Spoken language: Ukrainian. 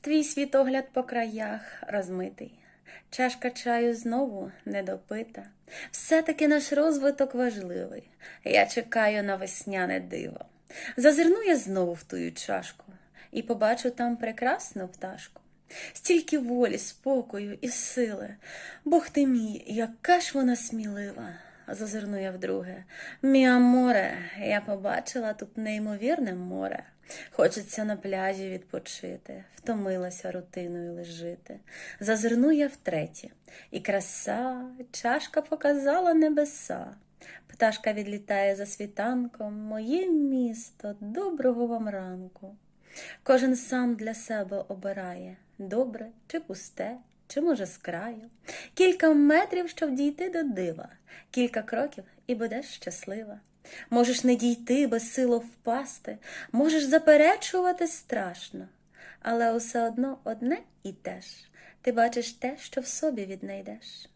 Твій світогляд по краях розмитий, чашка чаю знову недопита. Все-таки наш розвиток важливий. Я чекаю на весняне диво. Зазирну я знову в тую чашку і побачу там прекрасну пташку. Стільки волі, спокою і сили. Бог ти мій, яка ж вона смілива. Зазирну я вдруге. Міа море, я побачила тут неймовірне море. Хочеться на пляжі відпочити, втомилася рутиною лежити. Зазирну я втретє, і краса, чашка показала небеса. Пташка відлітає за світанком, моє місто, доброго вам ранку. Кожен сам для себе обирає добре чи пусте, чи може з краю. Кілька метрів, щоб дійти до дива, кілька кроків і будеш щаслива. Можеш не дійти, без силу впасти, можеш заперечувати страшно, але усе одно одне і те ж. Ти бачиш те, що в собі віднайдеш.